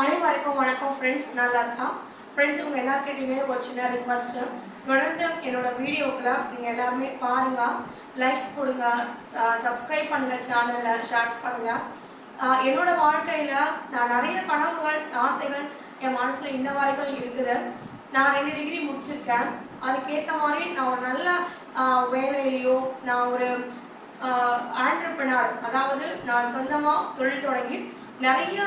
அனைவருக்கும் வணக்கம் ஃப்ரெண்ட்ஸ் நல்லா இருக்கா ஃப்ரெண்ட்ஸ் உங்கள் எல்லாருக்கிட்டையுமே ஒரு சின்ன ரிக்வஸ்ட்டு தொடர்ந்து என்னோட வீடியோக்களை நீங்கள் எல்லாருமே பாருங்கள் லைக்ஸ் கொடுங்க சப்ஸ்கிரைப் பண்ணுங்க சேனலில் ஷேர்ஸ் பண்ணுங்கள் என்னோடய வாழ்க்கையில் நான் நிறைய கனவுகள் ஆசைகள் என் மனசில் இன்ன வரைக்கும் இருக்குது. நான் ரெண்டு டிகிரி முடிச்சிருக்கேன். அதுக்கேற்ற மாதிரி நான் ஒரு நல்ல வேலையிலையோ நான் ஒரு ஆண்டர்பிரினர் அதாவது நான் சொந்தமாக தொழில் தொடங்கி நிறைய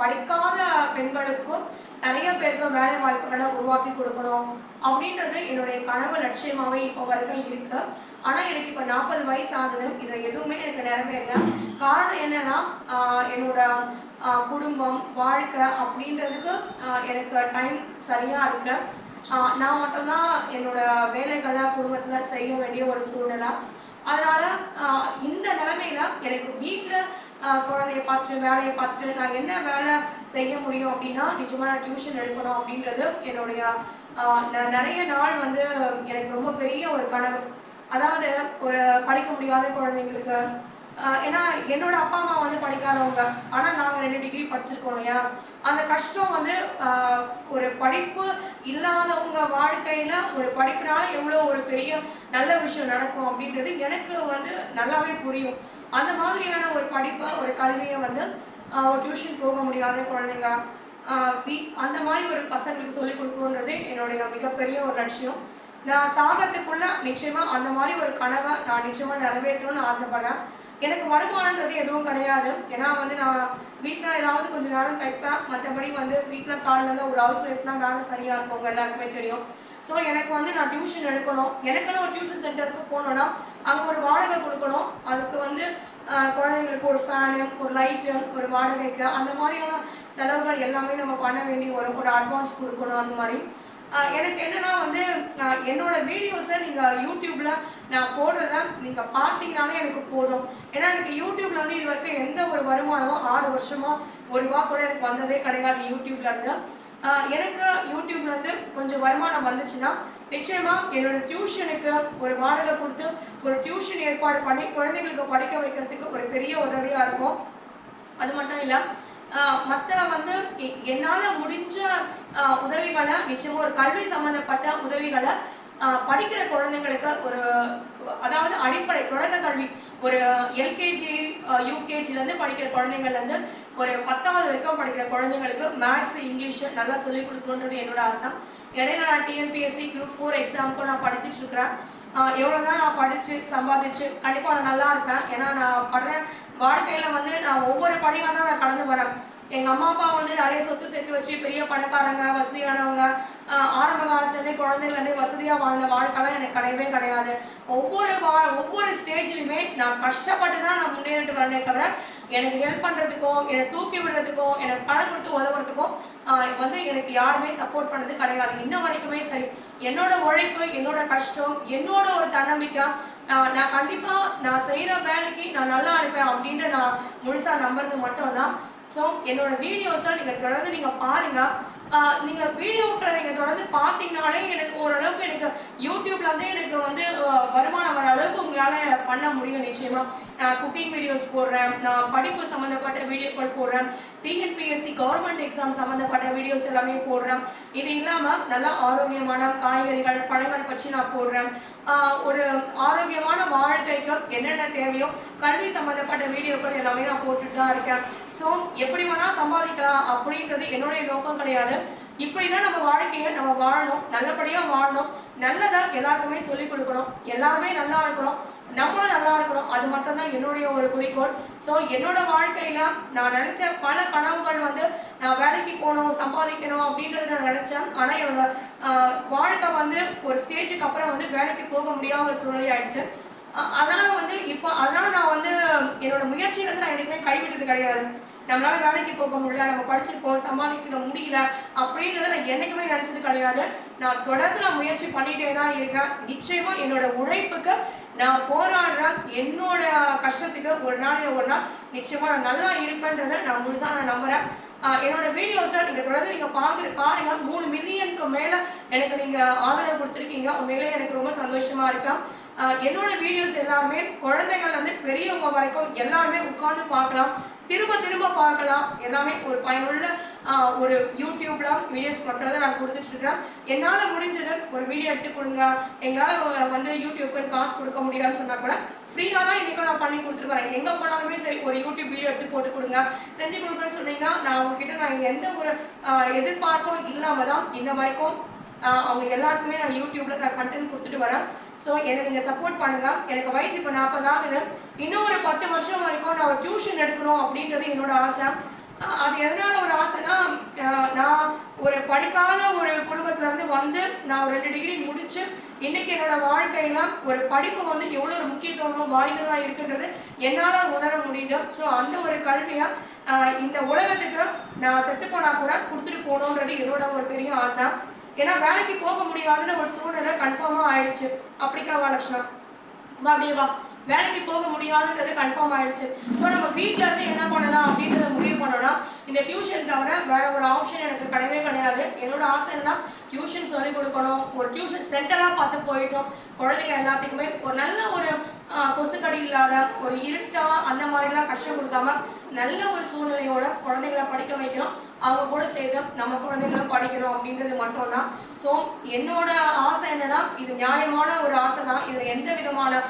படிக்காத பெண்களுக்கும் நிறைய பேருக்கு வேலை வாய்ப்புகளை உருவாக்கி கொடுக்கணும் அப்படின்றது என்னுடைய கனவு லட்சியமாகவே இப்போ வரைக்கும் இருக்கு. ஆனால் எனக்கு இப்போ நாற்பது வயசு ஆகுது இதில் எதுவுமே எனக்கு நிறைவேறல காரணம் என்னன்னா என்னோட குடும்பம் வாழ்க்கை அப்படின்றதுக்கு எனக்கு டைம் சரியாக இருக்கு. நான் மட்டும்தான் என்னோட வேலைகளை குடும்பத்தில் செய்ய வேண்டிய ஒரு சூழ்நிலை. அதனால் இந்த நிலமையில எனக்கு வீட்டில் குழந்தைய பார்த்து வேலையை பார்த்து நான் என்ன வேலை செய்ய முடியும் அப்படின்னா நிஜமாக நான் டியூஷன் எடுக்கணும் அப்படின்றது என்னுடைய நிறைய நாள் வந்து எனக்கு ரொம்ப பெரிய ஒரு கனவு. அதாவது ஒரு படிக்க முடியாத குழந்தைங்களுக்கு ஏன்னா என்னோட அப்பா அம்மா வந்து படிக்காதவங்க. ஆனால் நாங்கள் ரெண்டு டிகிரி படிச்சிருக்கோம் இல்லையா? அந்த கஷ்டம் வந்து ஒரு படிப்பு இல்லாதவங்க வாழ்க்கையில் ஒரு படிப்பினால எவ்வளோ ஒரு பெரிய நல்ல விஷயம் நடக்கும் அப்படின்றது எனக்கு வந்து நல்லாவே புரியும். அந்த மாதிரியான ஒரு படிப்பை ஒரு கல்வியை வந்து ஒரு டியூஷன் போக முடியாத குழந்தைங்க வீ- அந்த மாதிரி ஒரு பசங்களுக்கு சொல்லிக் கொடுக்கணுன்றது என்னுடைய மிகப்பெரிய ஒரு லட்சியம். நான் சாகத்துக்குள்ள நிச்சயமா அந்த மாதிரி ஒரு கனவை நான் நிச்சயமா நிறைவேற்றணும்னு ஆசைப்படுறேன். எனக்கு வருமானன்றது எதுவும் கிடையாது. ஏன்னா வந்து நான் வீட்டில் ஏதாவது கொஞ்சம் நேரம் தைப்பேன். மற்றபடி வந்து வீட்டில் காலில் ஒரு ஹவுஸ் ஒய்ஃப்னா வேலை சரியாக இருக்கவங்க எல்லாருக்குமே தெரியும். ஸோ எனக்கு வந்து நான் டியூஷன் எடுக்கணும். எனக்குன்னு ஒரு டியூஷன் சென்டருக்கு போனோன்னா அங்கே ஒரு வாடகை கொடுக்கணும். அதுக்கு வந்து குழந்தைங்களுக்கு ஒரு ஃபேனு ஒரு லைட்டு ஒரு வாடகைக்கு அந்த மாதிரியான செலவுகள் எல்லாமே நம்ம பண்ண வேண்டி வரும். ஒரு அட்வான்ஸ் கொடுக்கணும் அந்த மாதிரி. எனக்கு என்னன்னா வந்து நான் என்னோடய வீடியோஸை நீங்கள் யூடியூப்பில் நான் போடுறத நீங்கள் பார்த்தீங்கனாலே எனக்கு போதும். ஏன்னா எனக்கு யூடியூப்பில் வந்து இது வரைக்கும் எந்த ஒரு வருமானமும் ஆறு வருஷமோ ஒரு ரூபா கூட எனக்கு வந்ததே கிடையாது யூடியூப்லேருந்து எனக்கு யூடியூப்ல இருந்து கொஞ்சம் வருமானம் வந்துச்சுன்னா நிச்சயமா என்னோட டியூஷனுக்கு ஒரு வாடகை கொடுத்து ஒரு டியூஷன் ஏற்பாடு பண்ணி குழந்தைங்களுக்கு படிக்க வைக்கிறதுக்கு ஒரு பெரிய உதவியா இருக்கும். அது மட்டும் இல்லை மற்ற வந்து என்னால் முடிஞ்ச உதவிகளை நிச்சயமா ஒரு கல்வி சம்மந்தப்பட்ட உதவிகளை படிக்கிற குழந்தைங்களுக்கு ஒரு அதாவது அடிப்படை தொடக்க கல்வி ஒரு எல்கேஜி யூகேஜிலேருந்து படிக்கிற குழந்தைங்கள்லேருந்து ஒரு பத்தாவது வரைக்கும் படிக்கிற குழந்தைங்களுக்கு மேக்ஸ் இங்கிலீஷ் நல்லா சொல்லிக் கொடுக்கணுன்றது என்னோட ஆசை. இடையில நான் டிஎன்பிஎஸ்சி குரூப் ஃபோர் எக்ஸாமுக்கும் நான் படிச்சுட்டு இருக்கிறேன் எவ்வளோ தான் நான் படித்து சம்பாதிச்சு கண்டிப்பாக நான் நல்லா இருப்பேன். ஏன்னா நான் படுற வாழ்க்கையில் வந்து நான் ஒவ்வொரு படியாக தான் நான் கடந்து வரேன். எங்க அம்மா அப்பா வந்து நிறைய சொத்து சேர்த்து வச்சு பெரிய பணக்காரங்க வசதியானவங்க ஆரம்ப காலத்துலேருந்தே குழந்தைங்கலேருந்தே வசதியாக வாழ்ந்த வாழ்க்கைலாம் எனக்கு கிடையவே கிடையாது. ஒவ்வொரு வா ஒவ்வொரு ஸ்டேஜ்லையுமே நான் கஷ்டப்பட்டு தான் நான் முன்னேறிட்டு வரேனே தவிர எனக்கு ஹெல்ப் பண்ணுறதுக்கோ என்னை தூக்கி விடுறதுக்கோ எனக்கு பணம் கொடுத்து உதவுறதுக்கோ வந்து எனக்கு யாருமே சப்போர்ட் பண்ணது கிடையாது. இன்ன வரைக்குமே சரி. என்னோட உழைப்பு என்னோட கஷ்டம் என்னோட ஒரு தன்னம்பிக்கை நான் நான் கண்டிப்பாக நான் செய்கிற வேலைக்கு நான் நல்லா இருப்பேன் அப்படின்ற நான் முழுசாக நம்புறது மட்டும்தான். ஸோ என்னோட வீடியோஸை நீங்கள் தொடர்ந்து நீங்கள் பாருங்கள் நீங்கள் வீடியோக்களை நீங்கள் தொடர்ந்து பார்த்தீங்கனாலே எனக்கு ஓரளவுக்கு எனக்கு யூடியூப்லேருந்து எனக்கு வந்து வருமானம் வர அளவுக்கு உங்களால் பண்ண முடியும் நிச்சயமாக நான் குக்கிங் வீடியோஸ் போடுறேன். நான் படிப்பு சம்மந்தப்பட்ட வீடியோக்கள் போடுறேன். டிஎன்பிஎஸ்சி கவர்மெண்ட் எக்ஸாம் சம்மந்தப்பட்ட வீடியோஸ் எல்லாமே போடுறேன். இது இல்லாமல் நல்ல ஆரோக்கியமான காய்கறிகள் பழங்கள் பற்றி நான் போடுறேன். ஒரு ஆரோக்கியமான வாழ்க்கைக்கு என்னென்ன தேவையோ கல்வி சம்மந்தப்பட்ட வீடியோக்கள் எல்லாமே நான் போட்டுட்டு தான் இருக்கேன். ஸோ எப்படி வேணால் சம்பாதிக்கலாம் அப்படின்றது என்னுடைய நோக்கம் கிடையாது. இப்படின்னா நம்ம வாழ்க்கையை நம்ம வாழணும் நல்லபடியாக வாழணும். நல்லதாக எல்லாருக்குமே சொல்லிக் கொடுக்கணும். எல்லாருமே நல்லா இருக்கணும். நம்மளும் நல்லா இருக்கணும். அது மட்டும்தான் என்னுடைய ஒரு குறிக்கோள். ஸோ என்னோட வாழ்க்கையில நான் நினைச்ச பல கனவுகள் வந்து நான் வேலைக்கு போகணும் சம்பாதிக்கணும் அப்படின்றத நான் நினைச்சேன். ஆனால் என்னோட வாழ்க்கை வந்து ஒரு ஸ்டேஜுக்கு அப்புறம் வந்து வேலைக்கு போக முடியாத ஒரு சூழ்நிலை ஆயிடுச்சு. அதனால வந்து இப்போ அதனால நான் வந்து என்னோட முயற்சி வந்து நான் என்னைக்குமே கைவிட்டது கிடையாது. நம்மளால வேலைக்கு போக முடியல நம்ம படிச்சிருக்கோம் சமாளிக்க முடியல அப்படின்றத நான் என்னைக்குமே நினைச்சது கிடையாது. நான் தொடர்ந்து நான் முயற்சி பண்ணிட்டே தான் இருக்கேன். நிச்சயமா என்னோட உழைப்புக்கு நான் போராடுறேன். என்னோட கஷ்டத்துக்கு ஒரு நாள் ஒரு நாள் நிச்சயமா நான் நல்லா இருப்பேன்றதை நான் முழுசாக நான் நம்புறேன். என்னோட வீடியோஸை நீங்கள் தொடர்ந்து நீங்கள் பார்க்குற பாருங்க. மூணு மில்லியனுக்கு மேலே எனக்கு நீங்கள் ஆதரவு கொடுத்துருக்கீங்க. உண்மையிலே எனக்கு ரொம்ப சந்தோஷமா இருக்கேன் என்னோட வீடியோஸ் எல்லாமே குழந்தைகள் வந்து பெரியவங்க வரைக்கும் எல்லாருமே உட்காந்து பார்க்கலாம். திரும்ப திரும்ப பார்க்கலாம். எல்லாமே ஒரு பயனுள்ள ஒரு யூடியூப்ல வீடியோஸ் மட்டும் தான் நான் கொடுத்துட்டு இருக்கேன். என்னால் முடிஞ்சது ஒரு வீடியோ எடுத்து கொடுங்க. எங்களால் வந்து யூடியூப்க்கு காசு கொடுக்க முடியாதுன்னு சொன்னால் கூட ஃப்ரீயாக தான் இன்றைக்கும் நான் பண்ணி கொடுத்துட்டு வரேன். எங்கே போனாலுமே சரி ஒரு யூடியூப் வீடியோ எடுத்து போட்டு கொடுங்க. செஞ்சு கொடுக்குறேன்னு சொன்னீங்கன்னா நான் உங்ககிட்ட நான் எந்த ஒரு எதிர்பார்ப்பும் இல்லாமல் தான் இன்ன வரைக்கும் அவங்க எல்லாருக்குமே நான் யூடியூப்ல நான் கண்டென்ட் கொடுத்துட்டு வரேன். ஸோ என்னை நீங்கள் சப்போர்ட் பண்ணுங்கள் எனக்கு வயசு இப்போ நாற்பதாவது இன்னும் ஒரு பத்து வருஷம் வரைக்கும் நான் ஒரு டியூஷன் எடுக்கணும் அப்படின்றது என்னோட ஆசை. அது எதனால ஒரு ஆசைனா நான் ஒரு படிக்காத ஒரு குடும்பத்துலேருந்து வந்து நான் ஒரு ரெண்டு டிகிரி முடிச்சு இன்னைக்கு என்னோட வாழ்க்கையில ஒரு படிப்பு வந்து எவ்வளோ ஒரு முக்கியத்துவம் வாய்ந்ததாக இருக்குன்றது என்னால் உணர முடியுது. ஸோ அந்த ஒரு கல்வியாக இந்த உலகத்துக்கு நான் செத்து போனால் கூட கொடுத்துட்டு போகணுன்றது என்னோட ஒரு பெரிய ஆசை. ஏன்னா வேலைக்கு போக முடியாதுன்னு ஒரு சூழ்நிலை கன்ஃபார்மாக ஆயிடுச்சு. அப்படிக்கா லட்சணம் லட்சணா அப்படியே வா. வேலைக்கு போக முடியாதுன்றது கன்ஃபார்ம் ஆயிடுச்சு. ஸோ நம்ம வீட்டில இருந்து என்ன பண்ணலாம் அப்படின்றத முடிவு பண்ணோம்னா இந்த டியூஷன் தவிர வேற ஒரு ஆப்ஷன் எனக்கு கிடையவே கிடையாது. என்னோட ஆசை என்ன டியூஷன் சொல்லிக் கொடுக்கணும். ஒரு டியூஷன் சென்டராக பார்த்து போயிட்டோம். குழந்தைங்க எல்லாத்துக்குமே ஒரு நல்ல ஒரு கொசுக்கடி இல்லாத ஒரு இருட்டா அந்த மாதிரிலாம் கஷ்டம் கொடுக்காம நல்ல ஒரு சூழ்நிலையோட படிக்க வைக்கணும். அவங்க கூட சேர்த்து நம்ம குழந்தைங்களும் படிக்கணும் அப்படின்றது மட்டும்தான். ஸோ என்னோட ஆசை என்னன்னா இது நியாயமான ஒரு ஆசை தான் இதில் எந்த விதமான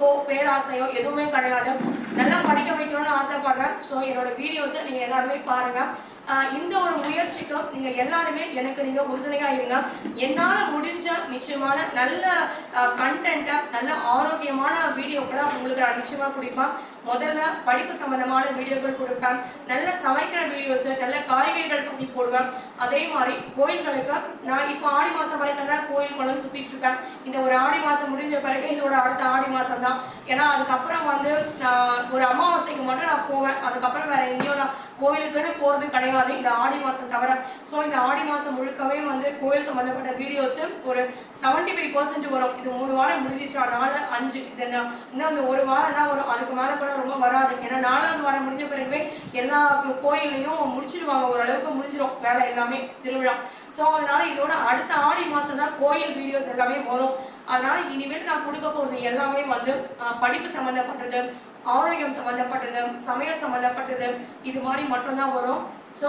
போ பேராசையோ எதுவுமே கிடையாது. நல்லா படிக்க வைக்கணும்னு ஆசைப்படுறேன். ஸோ என்னோட வீடியோஸை நீங்கள் எல்லாருமே பாருங்க. இந்த ஒரு முயற்சிக்கும் நீங்கள் எல்லாருமே எனக்கு நீங்கள் உறுதுணையாக இருங்க. என்னால் முடிஞ்ச நிச்சயமான நல்ல கண்டென்ட்டை நல்ல ஆரோக்கியமான வீடியோக்களை உங்களுக்கு நான் நிச்சயமாக கொடுப்பேன். முதல்ல படிப்பு சம்பந்தமான வீடியோக்கள் கொடுப்பேன். நல்ல சமைக்கிற வீடியோஸ் நல்ல காய்கறிகள் பற்றி போடுவேன். அதே மாதிரி கோயில்களுக்கு நான் இப்போ ஆடி மாதம் வரைக்கும் தான் கோயில் குளம் சுற்றிட்டு இருக்கேன். இந்த ஒரு ஆடி மாதம் முடிஞ்ச பிறகு இதோட அடுத்த ஆடி மாதம் தான் ஏன்னா அதுக்கப்புறம் வந்து நான் ஒரு அமாவாசைக்கு மட்டும் நான் போவேன். அதுக்கப்புறம் வேற எங்கேயோ நான் கோயிலுக்குன்னு போகிறது கிடையாது. இந்த ஆடி மாதம் தவிர. ஸோ இந்த ஆடி மாதம் முழுக்கவே வந்து கோயில் சம்மந்தப்பட்ட வீடியோஸ் ஒரு செவன்டி ஃபைவ் பர்சன்ட் வரும். இது மூணு வாரம் முடிஞ்சிச்சா நாலு அஞ்சு இது இன்னும் அந்த ஒரு வாரம் தான் வரும். அதுக்கு மேலே கூட ரொம்ப வராது. ஏன்னா நாலாவது வாரம் முடிஞ்ச பிறகுமே எல்லா கோயில்லையும் முடிச்சிடுவாங்க ஓரளவுக்கு முடிஞ்சிடும் வேலை எல்லாமே திருவிழா. ஸோ அதனால இதோட அடுத்த ஆடி மாதம் தான் கோயில் வீடியோஸ் எல்லாமே வரும். அதனால இனிமேல் நான் கொடுக்க போகிறது எல்லாமே வந்து படிப்பு சம்மந்தப்பட்டது ஆரோக்கியம் சம்மந்தப்பட்டது சமையல் சம்மந்தப்பட்டது இது மாதிரி மட்டும்தான் வரும். ஸோ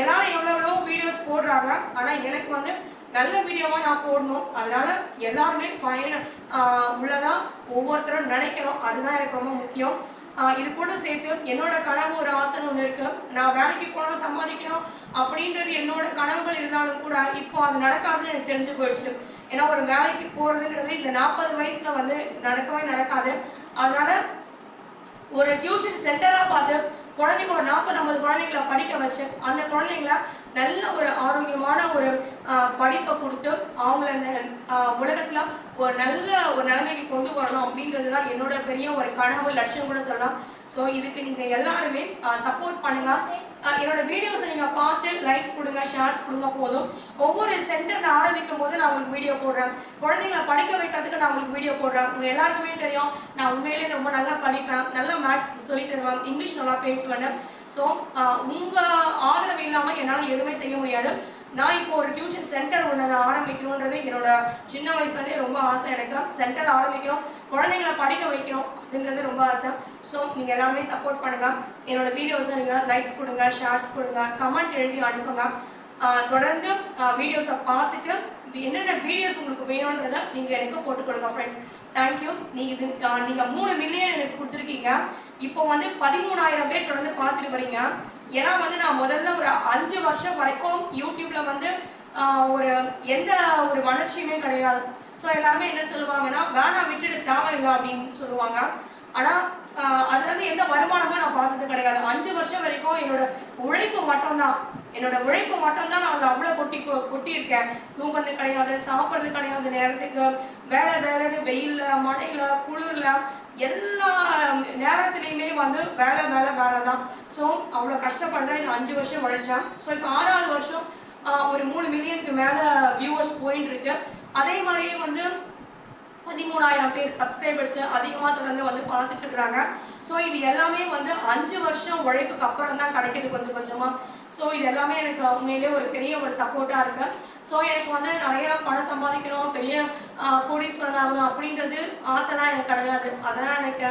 எல்லாரும் எவ்வளோ எவ்வளோ வீடியோஸ் போடுறாங்க. ஆனால் எனக்கு வந்து நல்ல வீடியோவாக நான் போடணும். அதனால எல்லாருமே பயணம் ஆஹ், ஒவ்வொருத்தரும் நினைக்கிறோம் அதுதான் எனக்கு ரொம்ப முக்கியம். இது கூட சேர்த்து என்னோட கனவு ஒரு ஆசைன்னு ஒன்று இருக்கு. நான் வேலைக்கு போகணும் சம்பாதிக்கணும் அப்படின்றது என்னோட கனவுகள் இருந்தாலும் கூட இப்போ அது நடக்காதுன்னு எனக்கு தெரிஞ்சு போயிடுச்சு. ஏன்னா ஒரு வேலைக்கு போகிறதுன்றது இந்த நாற்பது வயசில் வந்து நடக்கவே நடக்காது. அதனால ஒரு டியூஷன் சென்டரா பார்த்து குழந்தைங்க ஒரு நாற்பது ஐம்பது குழந்தைங்களை படிக்க வச்சு அந்த குழந்தைங்கள நல்ல ஒரு ஆரோக்கியமான ஒரு படிப்பை கொடுத்து அவங்கள இந்த உலகத்தில் ஒரு நல்ல ஒரு நிலைமைக்கு கொண்டு வரணும் அப்படின்றது தான் என்னோட பெரிய ஒரு கனவு லட்சியம் கூட சொல்லலாம். ஸோ இதுக்கு நீங்கள் எல்லாருமே சப்போர்ட் பண்ணுங்கள் என்னோட வீடியோஸை நீங்கள் பார்த்து லைக்ஸ் கொடுங்க ஷேர்ஸ் கொடுங்க போதும். ஒவ்வொரு சென்டர் ஆரம்பிக்கும் போது நான் உங்களுக்கு வீடியோ போடுறேன். குழந்தைங்களை படிக்க வைக்கிறதுக்கு நான் உங்களுக்கு வீடியோ போடுறேன். உங்கள் எல்லாருக்குமே தெரியும். நான் உண்மையிலேயே ரொம்ப நல்லா படிப்பேன். நல்லா மேக்ஸ் சொல்லி தருவேன். இங்கிலீஷ் நல்லா பேசுவேன். ஸோ uh, உங்கள் ஆதரவு இல்லாமல் என்னால் எதுவுமே செய்ய முடியாது. நான் இப்போ ஒரு டியூஷன் சென்டர் ஒன்று ஆரம்பிக்கணுன்றது என்னோட சின்ன வயசுலேருந்தே ரொம்ப ஆசை. எனக்கு சென்டர் ஆரம்பிக்கணும் குழந்தைங்களை படிக்க வைக்கணும் அதுன்றது ரொம்ப ஆசை. ஸோ நீங்கள் எல்லாமே சப்போர்ட் பண்ணுங்கள் என்னோட வீடியோஸ் நீங்கள் லைக்ஸ் கொடுங்க ஷேர்ஸ் கொடுங்க கமெண்ட் எழுதி அனுப்புங்க. தொடர்ந்து வீடியோஸை பார்த்துட்டு என்னென்ன வீடியோஸ் உங்களுக்கு வேணுன்றதை நீங்கள் எனக்கு போட்டு கொடுங்க ஃப்ரெண்ட்ஸ் தேங்க்யூ நீங்கள் இது நீங்கள் மூணு மில்லியன் எனக்கு கொடுத்துருக்கீங்க. இப்போ வந்து பதிமூணாயிரம் பேர் தொடர்ந்து பார்த்துட்டு வரீங்க. ஏன்னா வந்து நான் முதல்ல ஒரு அஞ்சு வருஷம் வரைக்கும் யூடியூப்பில் வந்து ஒரு எந்த ஒரு வளர்ச்சியுமே கிடையாது. ஸோ எல்லாருமே என்ன சொல்லுவாங்கன்னா வேணாம் விட்டுட்டு தேவையில்லை அப்படின்னு சொல்லுவாங்க. ஆனால் அதுலேருந்து எந்த வருமானமும் நான் பார்த்தது கிடையாது. அஞ்சு வருஷம் வரைக்கும் என்னோட உழைப்பு மட்டும்தான். என்னோட உழைப்பு மட்டும்தான் நான் அதில் அவ்வளோ கொட்டி கொட்டியிருக்கேன். தூங்குறது கிடையாது சாப்பிட்றது கிடையாது நேரத்துக்கு வேலை வேலைன்னு வெயில்ல மழையில குளிர்ல எல்லா நேரத்துலையுமே வந்து வேலை வேலை வேலை தான் ஸோ அவ்வளோ கஷ்டப்படுறதா இந்த அஞ்சு வருஷம் உழைச்சேன். ஸோ இப்போ ஆறாவது வருஷம் ஒரு மூணு மில்லியனுக்கு மேலே வியூவர்ஸ் போயின்னு இருக்கு அதே மாதிரியே வந்து பதிமூணாயிரம் பேர் சப்ஸ்கிரைபர்ஸ் அதிகமாக தொடர்ந்து வந்து பார்த்துட்டு இருக்கிறாங்க ஸோ இது எல்லாமே வந்து அஞ்சு வருஷம் உழைப்புக்கு அப்புறம் தான் கிடைக்கிது கொஞ்சம் கொஞ்சமாக ஸோ இது எல்லாமே எனக்கு உண்மையிலே ஒரு பெரிய ஒரு சப்போர்ட்டாக இருக்கு. ஸோ எனக்கு வந்து நிறைய பணம் சம்பாதிக்கணும் பெரிய கோடீஸ்வரன் ஆகணும் அப்படின்றது ஆசைலாம் எனக்கு கிடையாது. அதெல்லாம் எனக்கு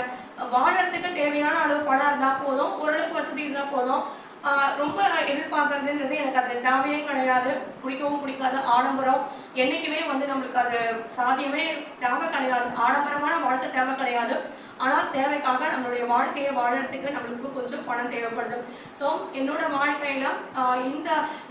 வாழறதுக்கு தேவையான அளவு பணம் இருந்தால் போதும் ஓரளவுக்கு வசதி இருந்தால் போதும். ரொம்ப எதிர்பார்க்கறதுன்றது எனக்கு அது தேவையே கிடையாது. பிடிக்கவும் பிடிக்காது. ஆடம்பரம் என்றைக்குமே வந்து நம்மளுக்கு அது சாத்தியமே தேவை கிடையாது. ஆடம்பரமான வாழ்க்கை தேவை கிடையாது. ஆனால் தேவைக்காக நம்மளுடைய வாழ்க்கையை வாழறதுக்கு நம்மளுக்கு கொஞ்சம் பணம் தேவைப்படுது. ஸோ என்னோட வாழ்க்கையில் இந்த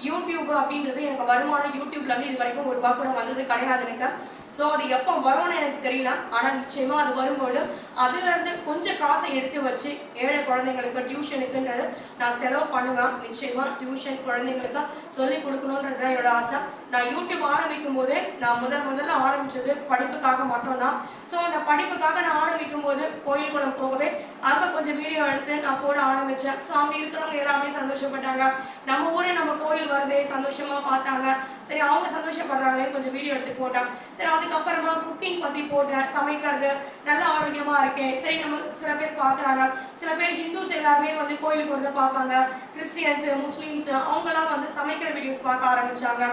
யூடியூப் அப்படின்றது எனக்கு வருமானம் யூடியூப்லேருந்து இது வரைக்கும் ஒரு ரூபா கூட வந்தது கிடையாது எனக்கு. ஸோ அது எப்போ வரும்னு எனக்கு தெரியல. ஆனால் நிச்சயமாக அது வரும்போது அதுலேருந்து கொஞ்சம் காசை எடுத்து வச்சு ஏழை குழந்தைங்களுக்கு டியூஷனுக்குன்றது நான் செலவு பண்ணுவேன். நிச்சயமாக டியூஷன் குழந்தைங்களுக்கு சொல்லி கொடுக்கணுன்றது தான் என்னோட ஆசை. நான் யூடியூப் ஆரம்பிக்கும் போது நான் முதல் முதல்ல ஆரம்பிச்சது படிப்புக்காக மட்டும்தான். ஸோ அந்த படிப்புக்காக நான் ஆரம்பிக்கும் போது கோயில் குளம் போகவே அங்கே கொஞ்சம் வீடியோ எடுத்து நான் போட ஆரம்பித்தேன் ஸோ அங்கே இருக்கிறவங்க எல்லாமே சந்தோஷப்பட்டாங்க. நம்ம ஊரே நம்ம கோயில் வருதே சந்தோஷமாக பார்த்தாங்க. சரி அவங்க சந்தோஷப்படுறாங்களே கொஞ்சம் வீடியோ எடுத்து போட்டேன். சரி அதுக்கப்புறமா குக்கிங் பற்றி போட்டேன். சமைக்கிறது நல்ல ஆரோக்கியமாக இருக்கேன். சரி நம்ம சில பேர் பார்க்குறாங்க. சில பேர் ஹிந்துஸ் எல்லாருமே வந்து கோயிலுக்கு வந்து பார்ப்பாங்க. கிறிஸ்டியன்ஸு முஸ்லீம்ஸு அவங்கெல்லாம் வந்து சமைக்கிற வீடியோஸ் பார்க்க ஆரம்பித்தாங்க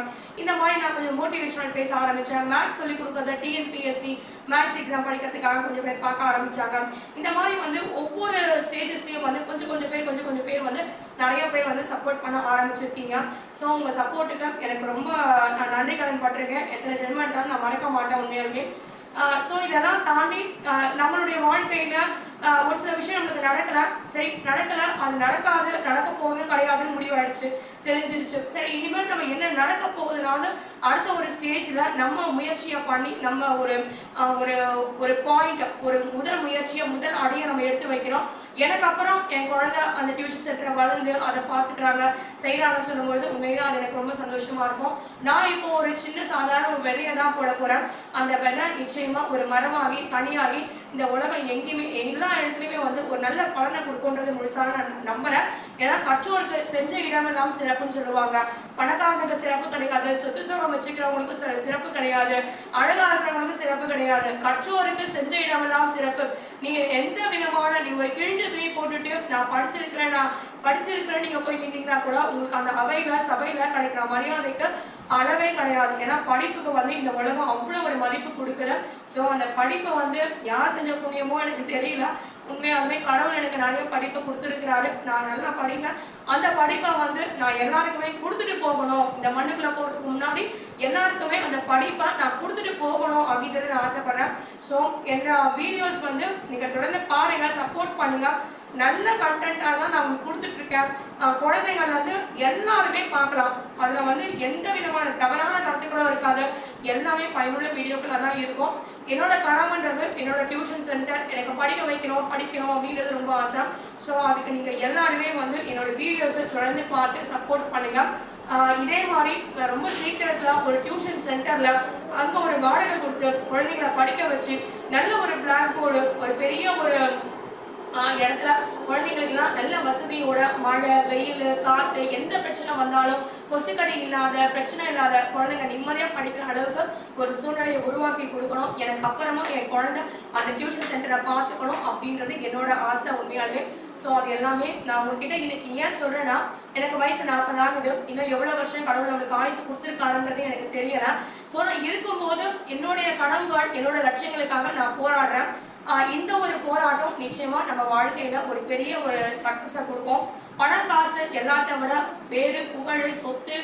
இந்த மாதிரி நான் கொஞ்சம் மோட்டிவேஷனல் பேச ஆரம்பித்தேன் மேக்ஸ் சொல்லி கொடுக்குறத டிஎன்பிஎஸ்சி மேக்ஸ் எக்ஸாம் படிக்கிறதுக்காக கொஞ்சம் பேர் பார்க்க ஆரம்பித்தாங்க இந்த மாதிரி வந்து ஒவ்வொரு ஸ்டேஜஸ்லேயும் வந்து கொஞ்சம் கொஞ்சம் பேர் கொஞ்சம் கொஞ்சம் பேர் வந்து நிறைய பேர் வந்து சப்போர்ட் பண்ண ஆரம்பிச்சிருக்கீங்க. ஸோ உங்கள் சப்போர்ட்டுக்கு எனக்கு ரொம்ப நான் நன்றி கடன் பட்டிருக்கேன். எத்தனை ஜென்மம் எடுத்தாலும் நான் மறக்க மாட்டேன் உண்மையாலுமே. ஸோ இதெல்லாம் தாண்டி நம்மளுடைய வாழ்க்கையில் ஒரு சில விஷயம் நம்மளுக்கு நடக்கல. சரி நடக்கல. அது நடக்காது நடக்க போகுது கிடையாதுன்னு முடிவாயிடுச்சு தெரிஞ்சிருச்சு. சரி இனிமேல் நம்ம என்ன நடக்க போகுதுனால அடுத்த ஒரு ஸ்டேஜ்ல நம்ம முயற்சியை பண்ணி நம்ம ஒரு ஒரு ஒரு பாயிண்ட் ஒரு முதல் முயற்சியை முதல் அடியை நம்ம எடுத்து வைக்கிறோம். எனக்கு அப்புறம் என் குழந்தை அந்த டியூஷன் சென்டரை வளர்ந்து அதை பார்த்துக்கிறாங்க செய்கிறாங்கன்னு சொல்லும்போது உண்மையிலே அது எனக்கு ரொம்ப சந்தோஷமா இருக்கும். நான் இப்போ ஒரு சின்ன சாதாரண ஒரு விதையை தான் போட போறேன். அந்த விதை நிச்சயமா ஒரு மரமாகி கனியாகி இந்த உலகம் எங்கேயுமே எல்லா இடத்துலையுமே வந்து ஒரு நல்ல பலனை கொடுக்குன்றது முழுசாக நான் நம்புறேன். ஏன்னா கற்றோருக்கு செஞ்ச இடமெல்லாம் சிறப்புன்னு சொல்லுவாங்க. பணக்காரனுக்கு சிறப்பு கிடையாது. சொத்து சுகம் வச்சுக்கிறவங்களுக்கு சிறப்பு கிடையாது. அழகா இருக்கிறவங்களுக்கு சிறப்பு கிடையாது. கற்றோருக்கு செஞ்ச இடமெல்லாம் சிறப்பு. நீங்கள் எந்த விதமான நீ ஒரு கிழிஞ்சு துணி போட்டுட்டு நான் படிச்சிருக்கிறேன் நான் படிச்சிருக்கிற நீங்க போய் நின்னீங்கன்னா கூட உங்களுக்கு அந்த அவையில சபையில கிடைக்கிற மரியாதைக்கு அளவே கிடையாது. ஏன்னா படிப்புக்கு வந்து இந்த உலகம் அவ்வளவு ஒரு மதிப்பு கொடுக்கல ஸோ அந்த படிப்பை வந்து யார் செஞ்ச புண்ணியமோ எனக்கு தெரியல. உண்மையாலுமே கடவுள் எனக்கு நிறைய படிப்பை கொடுத்துருக்கிறாரு. நான் நல்லா படிப்பேன். அந்த படிப்பை வந்து நான் எல்லாருக்குமே கொடுத்துட்டு போகணும். இந்த மண்ணுக்குள்ள போறதுக்கு முன்னாடி எல்லாருக்குமே அந்த படிப்பை நான் கொடுத்துட்டு போகணும் அப்படின்றது நான் ஆசைப்படுறேன். ஸோ என்ன வீடியோஸ் வந்து நீங்க தொடர்ந்து பாருங்க சப்போர்ட் பண்ணுங்க. நல்ல கண்டென்ட்டாக தான் நான் உங்களுக்கு கொடுத்துட்டு இருக்கேன் குழந்தைகள் வந்து எல்லாருமே பார்க்கலாம். அதில் வந்து எந்த விதமான தவறான கருத்துக்களும் இருக்காது. எல்லாமே பயனுள்ள வீடியோக்களாக தான் இருக்கும். என்னோட கனவுன்றது என்னோட டியூஷன் சென்டர் எனக்கு படிக்க வைக்கணும் படிக்கணும் அப்படின்றது ரொம்ப ஆசை. ஸோ அதுக்கு நீங்கள் எல்லாருமே வந்து என்னோட வீடியோஸை தொடர்ந்து பார்த்து சப்போர்ட் பண்ணுங்கள் இதே மாதிரி நான் ரொம்ப சீக்கிரத்தில் ஒரு டியூஷன் சென்டரில் அங்கே ஒரு வாடகை கொடுத்து குழந்தைங்களை படிக்க வச்சு நல்ல ஒரு பிளாக் போர்டு ஒரு பெரிய ஒரு இடத்துல குழந்தைங்களுக்குலாம் நல்ல வசதியோட மழை வெயில் காற்று எந்த பிரச்சனை வந்தாலும் கொசுக்கடி இல்லாத பிரச்சனை இல்லாத குழந்தைங்க நிம்மதியாக படிக்கிற அளவுக்கு ஒரு சூழ்நிலையை உருவாக்கி கொடுக்கணும். எனக்கு அப்புறமா என் குழந்தை அந்த டியூஷன் சென்டரை பார்த்துக்கணும் அப்படின்றது என்னோட ஆசை உண்மையாலுமே. ஸோ அது எல்லாமே நான் உங்ககிட்ட இன்னைக்கு ஏன் சொல்றேன்னா எனக்கு வயசு நாற்பது ஆகுது. இன்னும் எவ்வளோ வருஷம் கடவுள் நம்மளுக்கு ஆயுசு கொடுத்துருக்காருன்றது எனக்கு தெரியல. ஸோ நான் இருக்கும்போது என்னுடைய கனவுகள் என்னோட லட்சியங்களுக்காக நான் போராடுறேன். இந்த ஒரு போராட்டம் நிச்சயமா நம்ம வாழ்க்கையில ஒரு பெரிய ஒரு சக்சஸை கொடுக்கும். பணம் காசு எல்லாத்த விட பேரு புகழ் சொத்து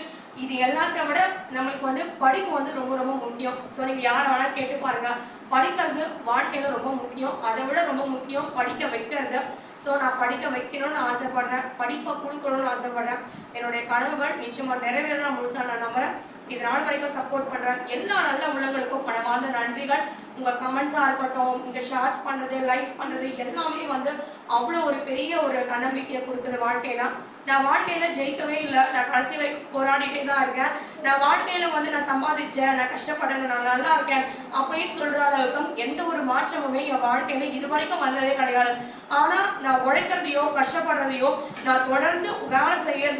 இது எல்லாத்த விட நம்மளுக்கு வந்து படிப்பு வந்து ரொம்ப ரொம்ப முக்கியம். ஸோ நீங்க யாரை வேணா கேட்டு பாருங்க. படிக்கிறது வாழ்க்கையில ரொம்ப முக்கியம். அதை விட ரொம்ப முக்கியம் படிக்க வைக்கிறது. ஸோ நான் படிக்க வைக்கணும்னு ஆசைப்படுறேன். படிப்பை கொடுக்கணும்னு ஆசைப்படுறேன். என்னுடைய கனவுகள் நிச்சயமா நிறைவேறலாம் முழுசா நான் நம்புறேன். இது நாள் வரைக்கும் சப்போர்ட் பண்றேன் எல்லா நல்ல உள்ளங்களுக்கும் மனமார்ந்த நன்றிகள். உங்க கமெண்ட்ஸா இருக்கட்டும் இங்கே ஷேர்ஸ் பண்றது லைக்ஸ் பண்றது எல்லாமே வந்து அவ்வளோ ஒரு பெரிய ஒரு தன்னம்பிக்கையை கொடுக்குது வாழ்க்கையில. நான் வாழ்க்கையில ஜெயிக்கவே இல்லை. நான் கடைசி வரைக்கும் போராடிட்டே தான் இருக்கேன். நான் வாழ்க்கையில வந்து நான் சம்பாதிச்சேன். நான் கஷ்டப்பட்டேன். நான் நல்லா இருக்கேன் அப்படின்னு சொல்ற அளவுக்கு எந்த ஒரு மாற்றமுமே என் வாழ்க்கையில இது வரைக்கும் வந்ததே கிடையாது. ஆனா நான் உழைக்கிறதையோ கஷ்டப்படுறதையோ நான் தொடர்ந்து வேலை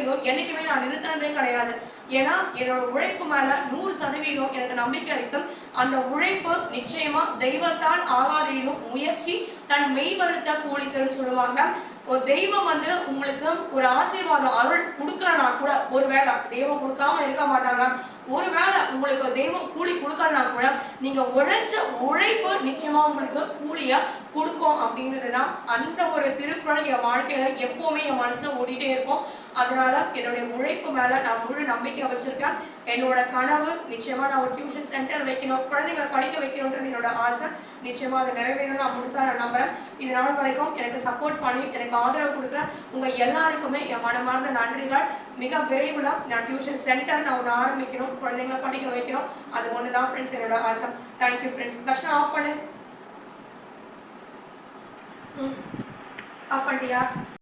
செய்யறதையோ என்னைக்குமே நான் நிறுத்தினதே கிடையாது. ஏன்னா என்னோட உழைப்பு மேல நூறு சதவீதம் எனக்கு நம்பிக்கை இருக்கும். அந்த உழைப்பு நிச்சயமா தெய்வத்தால் ஆகாதெனினும் முயற்சி தன் மெய் வருத்த கூலி சொல்லுவாங்க. ஒரு தெய்வம் வந்து உங்களுக்கு ஒரு ஆசீர்வாதம் அருள் கொடுக்கலனா கூட ஒருவேளை தெய்வம் கொடுக்காம இருக்க மாட்டாங்க. ஒருவேளை உங்களுக்கு தெய்வம் கூலி கொடுக்கலனா கூட நீங்க உழைச்ச உழைப்பு நிச்சயமா உங்களுக்கு கூலியா கொடுக்கும் அப்படின்றது தான் அந்த ஒரு திருக்குறள் என் வாழ்க்கையில எப்பவுமே என் மனசுல ஓடிட்டே இருக்கும். அதனால என்னுடைய உழைப்பு மேல நான் முழு நம்பிக்கை வச்சிருக்கேன். என்னோட கனவு நிச்சயமா நான் ஒரு டியூஷன் சென்டர் வைக்கணும் குழந்தைங்களை படிக்க வைக்கணுன்றது என்னோட ஆசை. நிச்சயமா அதை நிறைவேறணும் நான் முழுசா நான் நம்புறேன். இது நாள் வரைக்கும் எனக்கு சப்போர்ட் பண்ணி எனக்கு ஆதரவு கொடுக்குற உங்க எல்லாருக்குமே என் மனமார்ந்த நன்றிகள். மிக விரைவில் நான் டியூஷன் சென்டர் நான் ஒன்று ஆரம்பிக்கணும் குழந்தைங்களை படிக்க வைக்கணும். அது ஒன்று தான் ஃப்ரெண்ட்ஸ் என்னோட ஆசை. Thank you friends Darshan off பண்ணு. ஆஃப் பண்ணிட்டியா